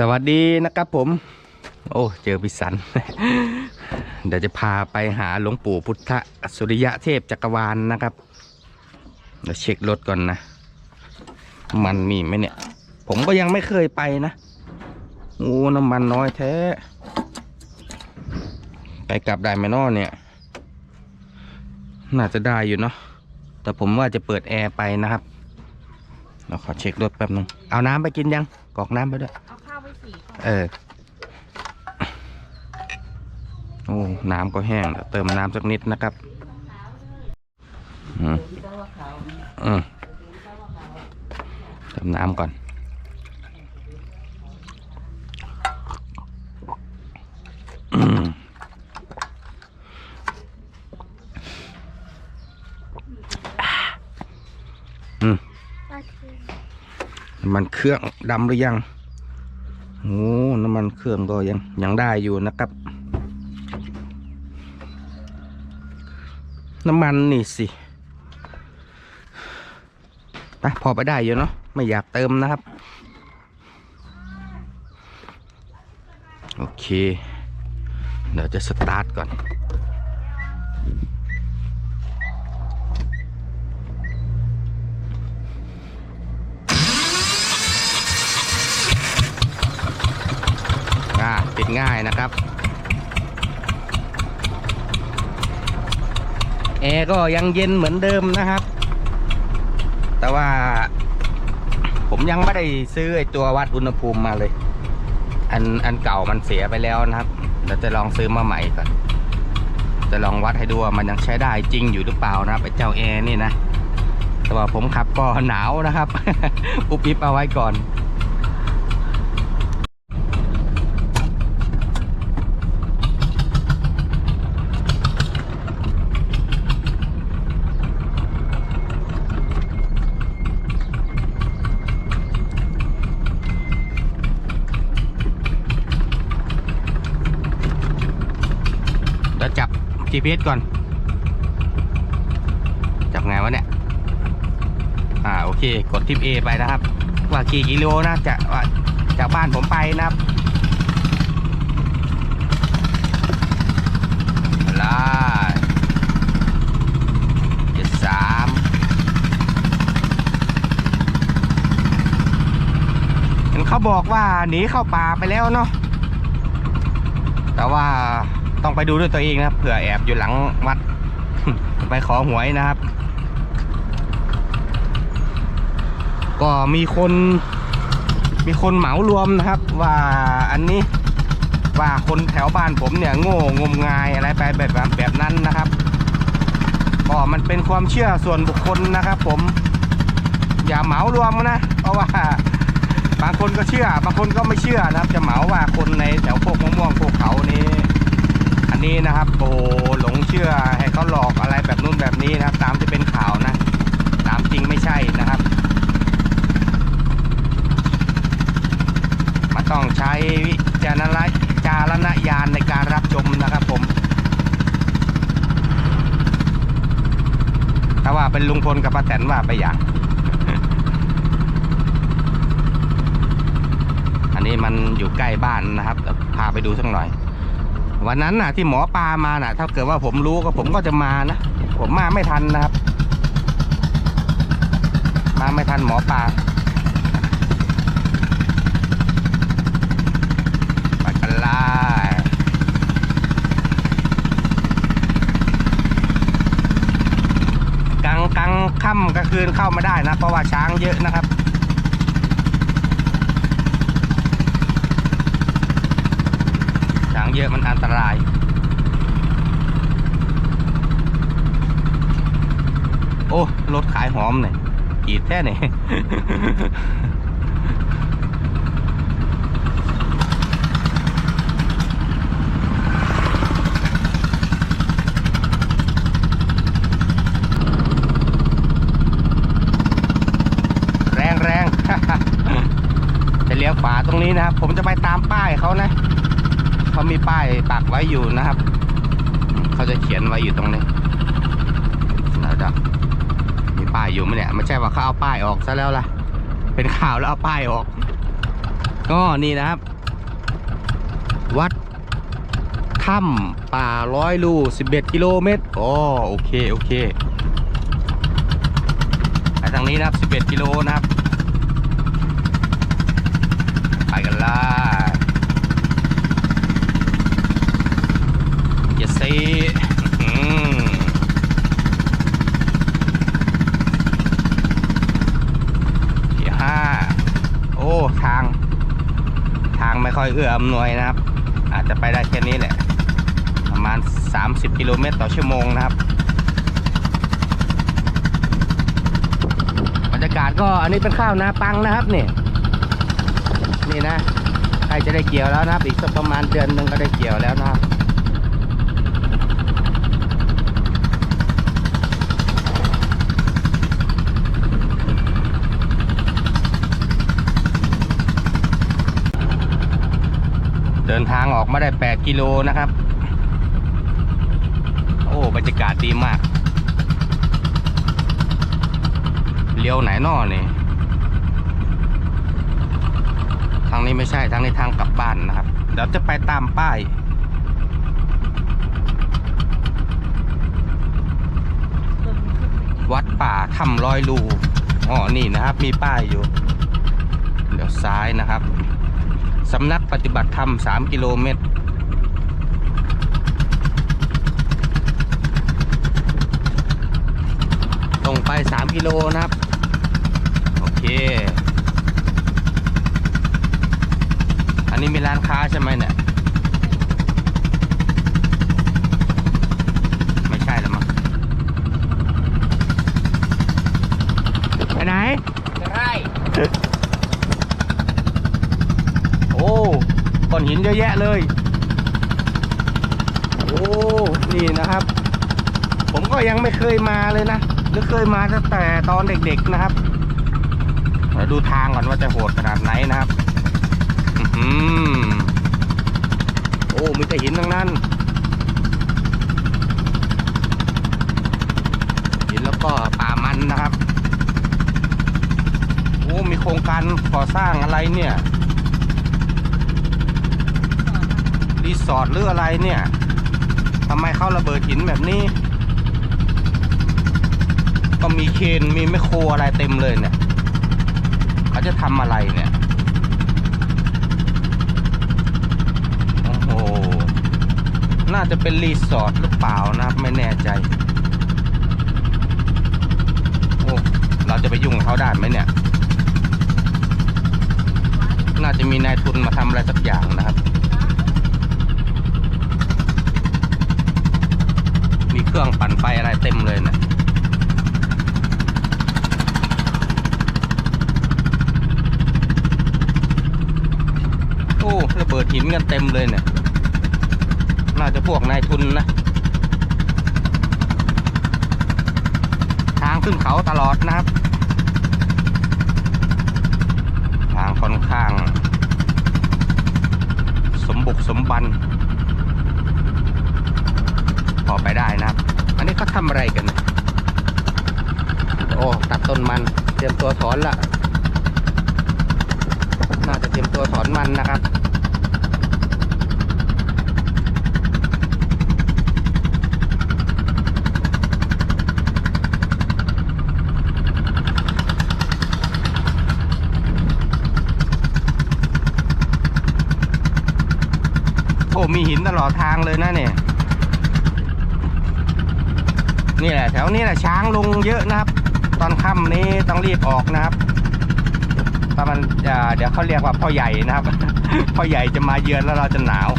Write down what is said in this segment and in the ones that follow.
สวัสดีนะครับผม โอ้ เจอพิสัน เดี๋ยวจะพาไปหาหลวงปู่พุทธสุริยะเทพจักรวาลนะครับ เดี๋ยวเช็ครถก่อนนะ มันมีไหมเนี่ย ผมก็ยังไม่เคยไปนะ โอ้ น้ำมันน้อยแท้ ไปกลับได้ไหมนอเนี่ย น่าจะได้อยู่เนาะ แต่ผมว่าจะเปิดแอร์ไปนะครับ เราขอเช็ครถแป๊บนึง เอาน้ำไปกินยังกรอกน้ำไปด้วย สี่ก่อนเออ โอ้ น้ำก็แห้งเดี๋ยวเติมน้ำสักนิดนะครับ อืมอืมเติมน้ำก่อน อืมอืมน้ำมันเครื่องดำหรือยัง โอ้น้ำมันเครื่องก็ยังยังได้อยู่นะครับ น้ำมันนี่สิไปพอไปได้อยู่เนาะไม่อยากเติมนะครับ โอเค เดี๋ยวจะสตาร์ทก่อน ดง่ายนะครับแอร์ก็ยังเย็นเหมือนเดิมนะครับ แต่ว่า ผมยังไม่ได้ซื้อไอตัววัดอุณหภูมิมาเลย อันอันเก่ามันเสียไปแล้วนะครับเดี๋ยวจะลองซื้อมาใหม่ก่อนจะลองวัดให้ดูว่ามันยังใช้ได้จริงอยู่หรือเปล่านะครับไอเจ้าแอร์นี่นะแต่ว่าผมขับก็หนาวนะครับ อุบอิบเอาไว้ก่อน GPS ก่อน จับไงวะเนี่ย อ่าโอเค กดทิป A ไปนะครับ ว่ากี่กิโลนะจะจากบ้านผมไปนะครับลาเจ็ดสามเขาบอกว่าหนีเข้าป่าไปแล้วเนาะแต่ว่า ต้องไปดูด้วยตัวเองนะครับเผื่อแอบอยู่หลังวัด ไปขอหวยนะครับ ก็มีคนมีคนเหมารวมนะครับ ว่าอันนี้ว่าคนแถวบ้านผมเนี่ยโง่งมงายอะไรไปแบบแบบแบบนั้นนะครับก็มันเป็นความเชื่อส่วนบุคคลนะครับผมอย่าเหมารวมนะ เพราะว่าบางคนก็เชื่อบางคนก็ไม่เชื่อนะครับ จะเหมาว่าคนในแถวโคกมะม่วงโคกเขานี้ นี้นะครับโอ้หลงเชื่อให้เขาหลอกอะไรแบบนู้นแบบนี้นะครับ ตามที่เป็นข่าวนะ ตามจริงไม่ใช่นะครับมันต้องใช้วิจารณจารณญาณในการรับชมนะครับผมถ้าว่าเป็นลุงพลกับป้าแตนว่าไปอย่างอันนี้มันอยู่ใกล้บ้านนะครับพาไปดูสักหน่อย วันนั้นน่ะ ที่หมอปลามาน่ะ ถ้าเกิดว่าผมรู้ก็ผมก็จะมานะ ผมมาไม่ทันนะครับ มาไม่ทันหมอปลาไปกันเลยกลางกลางค่ำกลางคืนเข้าไม่ได้นะ เพราะว่าช้างเยอะนะครับ ช้าง เยอะมันอันตราย โอ้ รถขายหอมเนี่ยอีดแท้เนี่ย แรงแรง จะเลี้ยวขวาตรงนี้นะครับ ผมจะไปตามป้ายเขานะ เขามีป้ายปักไว้อยู่นะครับ เขาจะเขียนไว้อยู่ตรงนี้เดี๋ยวเดี๋ยวมีป้ายอยู่ไหมเนี่ยไม่ใช่ว่าเขาเอาป้ายออกซะแล้วล่ะ เป็นข่าวแล้วเอาป้ายออก ก็นี่นะครับ วัดถ้ำป่าร้อยลู11กิโลเมตรอ๋อโอเคโอเคไปทางนี้นะครับ11กิโลนะครับ ไปกันละ อย่าซีอื้อหือที่ห้าโอ้ ทาง ทางไม่ค่อยเอื้ออำนวยนะครับ อาจจะไปได้แค่นี้แหละ ประมาณ 30 กิโลเมตรต่อชั่วโมงนะครับ บรรยากาศก็อันนี้เป็นข้าวนาปังนะครับนี่นี่นะใกล้จะได้เกี่ยวแล้วนะครับ อีกสักประมาณเดือนหนึ่งก็ได้เกี่ยวแล้วนะครับ เดินทางออกมาได้ 8 กิโลนะครับ โอ้บรรยากาศดีมากเลี้ยวไหนนอนี่ทางนี้ไม่ใช่ทางนี้ทางกลับบ้านนะครับ เดี๋ยวจะไปตามป้ายวัดป่าถ้ำร้อยลูอ๋อนี่นะครับ มีป้ายอยู่ เดี๋ยวซ้ายนะครับ สำนักปฏิบัติธรรม 3 กิโลเมตร ตรงไป 3 กิโลนะครับ โอเค อันนี้มีร้านค้าใช่ไหมเนี่ย ไม่ใช่แล้วมั้งไปไหนไร่ โอ้ ก้อนหินเยอะแยะเลย โอ้ นี่นะครับ ผมก็ยังไม่เคยมาเลยนะหรือเคยมาตั้งแต่ตอนเด็กๆนะครับเดี๋ยวดูทางก่อนว่าจะโหดขนาดไหนนะครับอื้อหือโอ้ มีแต่หินทั้งนั้น หินแล้วก็ป่ามันนะครับ โอ้ มีโครงการก่อสร้างอะไรเนี่ย รีสอร์ทหรืออะไรเนี่ยทำไมเขาระเบิดหินแบบนี้ ก็มีเคนมีแมคโครอะไรเต็มเลยเนี่ยเขาจะทำอะไรเนี่ยโอ้โหน่าจะเป็นรีสอร์ทหรือเปล่านะครับไม่แน่ใจโอ้เราจะไปยุ่งกับเขาได้ไหมเนี่ย น่าจะมีนายทุนมาทำอะไรสักอย่างนะครับ มีเค รื่องปั่นไฟอะไรเต็มเลยเนะี่ยโอ้ระเบิดหินกันเต็มเลยเนี่ยน่าจะพวกนายทุนนะ ทางขึ้นเขาตลอดนะครับ ทางค่อนข้าง สมบุกสมบัน พอไปได้นะครับ อันนี้เขาทำอะไรกัน โอ้ ตัดต้นมัน เตรียมตัวถอนละน่าจะเตรียมตัวถอนมันนะครับโอ้มีหินตลอดทางเลยนะเนี่ย นี่แหละแถวนี้แหละช้างลงเยอะนะครับ ตอนค่ำนี้ต้องรีบออกนะครับประมาณเดี๋ยวเขาเรียกว่าพ่อใหญ่นะครับ พ่อใหญ่จะมาเยือนแล้วเราจะหนาว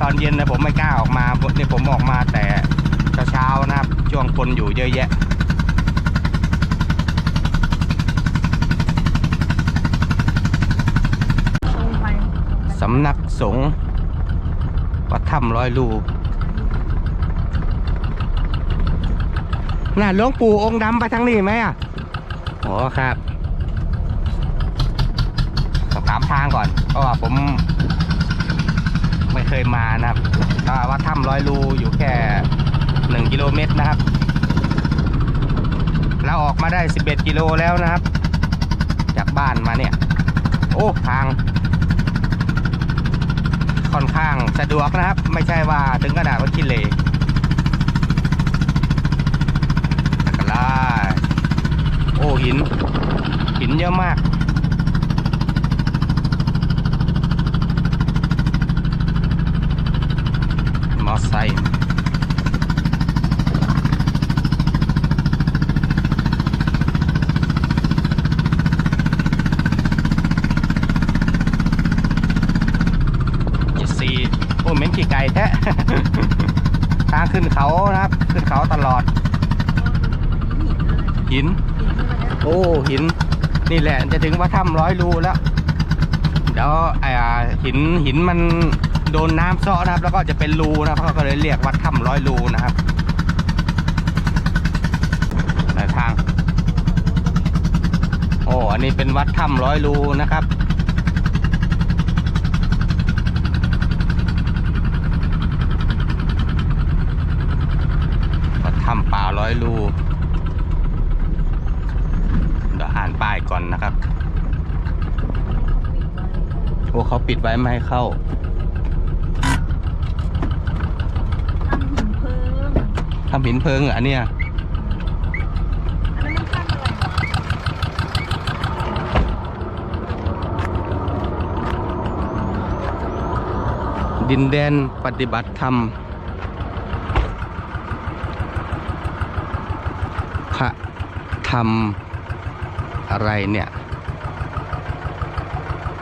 ตอนเย็นนะผมไม่กล้าออกมาเนี่ยผมออกมาแต่เช้าๆนะครับ ช่วงคนอยู่เยอะแยะสำนักสงฆ์วัดถ้ำร้อยลูก น่ะหลวงปู่องค์ดำไปทางนี้ไหมอะอ๋อครับสอบถามทางก่อนเพราะว่าผม ไม่เคยมานะครับวัดถ้ำร้อยลูอยู่แค่หนึ่งกิโลเมตรนะครับเราออกมาได้ 11 กิโลแล้วนะครับ จากบ้านมาเนี่ย โอ้ทาง ค่อนข้างสะดวกนะครับ ไม่ใช่ว่าถึงขนาดว่าขี้เหร่ตะกร้าโอ้หิน หิน เยอะมาก มอไซค์ยี่สี่โอ้เหม็นกี่ไก่แท้ทางขึ้นเขานะครับ ขึ้นเขาตลอด หิน โอ้ หิน นี่แหละจะถึงว่าถ้ำร้อยรูแล้ว เดี๋ยวหินหินมันโดนน้ำซาะนะครับ แล้วก็จะเป็นรูนะเขาก็เลยเรียกวัดถ้ำร้อยรูนะครับในทาง โอ้อันนี้เป็นวัดถ้ำร้อยรูนะครับวัดถ้ำป่าร้อยรูเดี๋ยวอ่าน ป้ายก่อนนะครับ โอ้เขาปิดไว้ไม่ให้เข้าทำหินเพิงทำหินเพลิงเหรออันเนี้ยอันนั้นมันขั้นอะไรวะดินแดนปฏิบัติธรรมพระธรรม อะไรเนี่ย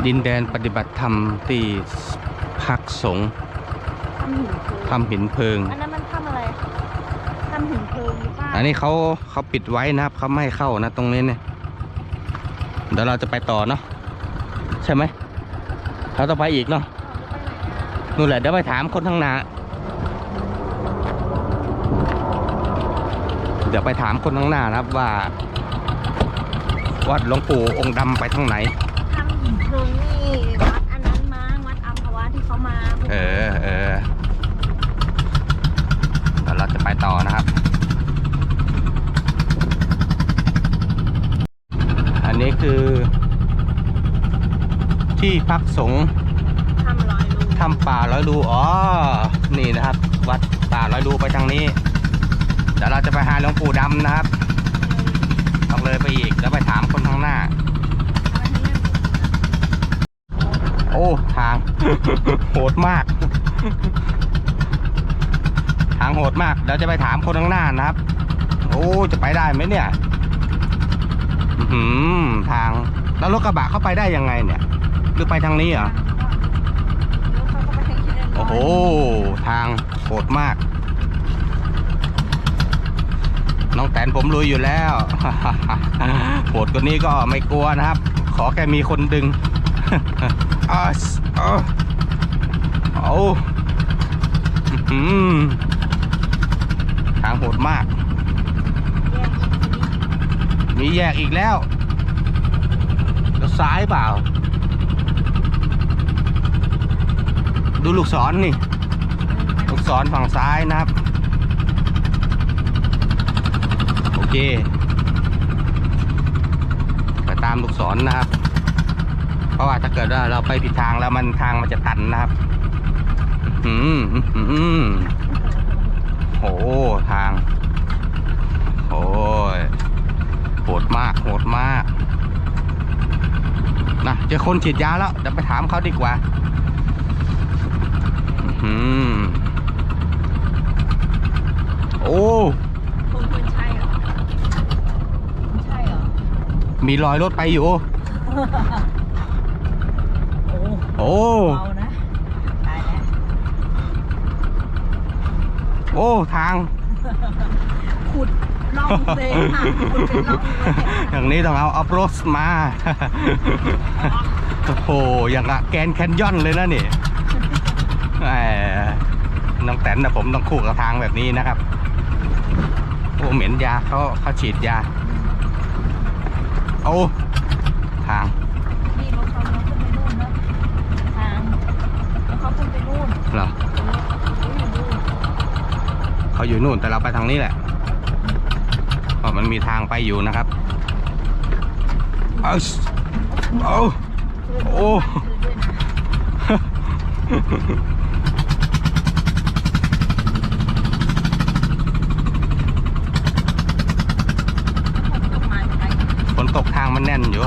ดินแดนปฏิบัติธรรมที่พักสงฆ์ทำหินเพิงทำหินเพลิง อันนั้นมันทำอะไรทำหินเพิงหรือเปล่าอันนี้เขาเขาปิดไว้นะครับเขาไม่ให้เข้านะตรงนี้เนี่ยเดี๋ยวเราจะไปต่อเนาะใช่ไหมเราต้องไปอีกเนาะนู่นแหละเดี๋ยวไปถามคนข้างหน้าเดี๋ยวไปถามคนข้างหน้านะครับว่า วัดหลวงปู่องค์ดำไปทางไหนทำหินเพิงนี่วัดอันนั้นมั้งวัดอัมพวาที่เขามาเออเออเดี๋ยวเราจะไปต่อนะครับ อันนี้คือ ที่พักสงฆ์ทำลอยรูถ้ำป่าร้อยรูอ๋อ นี่นะครับ วัดป่าร้อยรูไปทางนี้ เดี๋ยวเราจะไปหาหลวงปู่ดำนะครับต้อง เลยไปอีก แล้วไปถามคนข้างหน้า โอ้ ทาง โหดมาก ทางโหดมากเดี๋ยวจะไปถามคนข้างหน้านะครับ โอ้ จะไปได้ไหมเนี่ยอื้อหือทาง แล้วรถกระบะเข้าไปได้ยังไงเนี่ยหรือไปทางนี้เหรอ โอ้โห ทางโหดมาก น้องแตนผมลุยอยู่แล้วโหดกว่านี้ก็ไม่กลัวนะครับ ขอแค่มีคนดึงอะเอาเอาอื้อหือทางโหดมาก มีแยกอีกแล้วแล้วซ้ายเปล่า ดูลูกศรนนี่ ลูกศรฝั่งซ้ายนะครับ โอ เคไปตามลูกศรนะครับ เพราะว่าถ้าเกิดว่าเราไปผิดทางแล้วมันทางมันจะตันนะครับอืมอืมอืมโหทางโอ้ยโหดมากโหดมากนะเจอคนฉีดยาแล้วเดี๋ยวไปถามเขาดีกว่า อืมโอ้ คุณคุณใช่เหรอคุณใช่เหรอ มีรอยรถไปอยู่โอ้โอ้เบานะตายแล้วโอ้ทาง ขุดล่องเลยค่ะขุดเป็นล่องเลยอย่างนี้ต้องเอาออฟโรดมา โอ้โห อย่างกับแกรนด์แคนยอนเลยนะนี่แหมน้องแตนนะผมต้องคู่กับทางแบบนี้นะครับ โอ้เหม็นยาเขาเขาฉีดยา โอ้ทางนี่รถเขารถขึ้นไปนู่นแล้วทางแล้วเขาขึ้นไปนู่นเหรอเขาอยู่นู่นแต่เราไปทางนี้แหละเพราะมันมีทางไปอยู่นะครับเอาเอาโอ้คือด้วยนะ ต้นไม้ไป ฝน ตกทางมันแน่นอยู่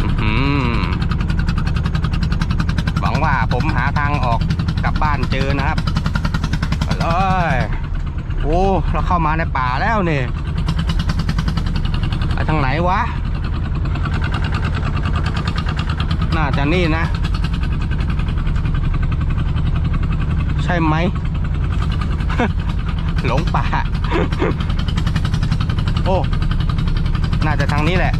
อื้อหือหวังว่าผมหาทางออกกลับบ้านเจอนะครับเลยโอ้เราเข้ามาในป่าแล้วนี่ไปทางไหนวะ น่าจะนี่นะ ใช่ไหม หลงป่า โอ้ น่าจะทางนี้แหละ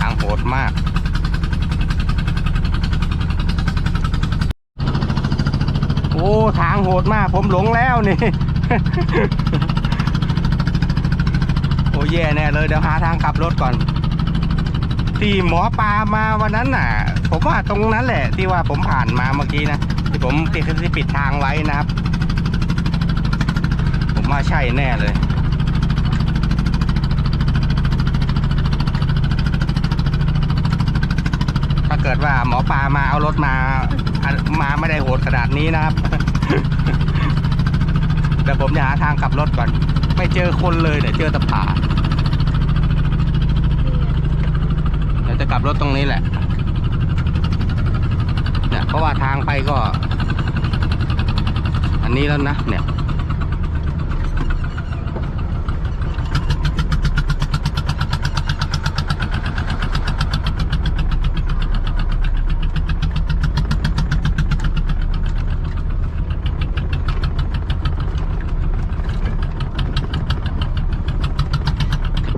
ทางโหดมากโอ้ ทางโหดมาก ผมหลงแล้วนี่ แย่แน่เลยเดี๋ยวหาทางกลับรถก่อน ที่หมอปลามาวันนั้นน่ะ ผมว่าตรงนั้นแหละ ที่ว่าผมผ่านมาเมื่อกี้นะที่ผมที่ที่ปิดทางไว้นะครับ ผมว่าใช่แน่เลยถ้าเกิดว่าหมอปลามาเอารถมา มาไม่ได้โหดขนาดนี้นะครับเดี๋ยวผมจะหาทางกลับรถก่อน ไม่เจอคนเลยเนี่ยเจอแตะผาเดี๋ยวจะ กลับรถตรงนี้แหละเนี่ยเพราะว่าทางไปก็ อันนี้แล้วนะเนี่ย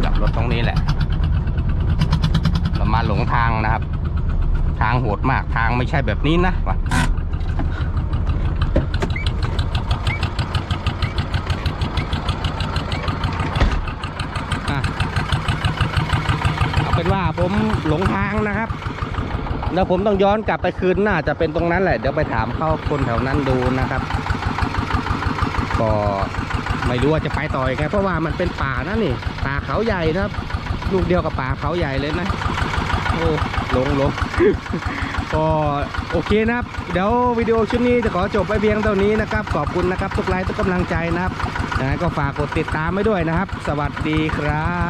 กลับรถตรงนี้แหละ เรามาหลงทางนะครับ ทางโหดมาก ทางไม่ ใช่แบบนี้นะว่ะเอาเป็นว่าผมหลงทางนะครับ แล้วผมต้องย้อนกลับไปคืนน่าจะเป็นตรงนั้นแหละ เดี๋ยวไปถามเข้าคนแถวนั้นดูนะครับก็ไม่รู้ว่าจะไปต่อยังไงเพราะว่ามันเป็นป่านะนี่ ป่าเขาใหญ่นะครับ ลูกเดียวกับป่าเขาใหญ่เลยนะ โอ้หลงหลง ก็โอเคนะครับ เดี๋ยววิดีโอชุดนี้จะขอจบไปเพียงเท่านี้นะครับ ขอบคุณนะครับทุกไลค์ทุกกำลังใจนะครับนะก็ฝากกดติดตามไว้ด้วยนะครับ สวัสดีครับ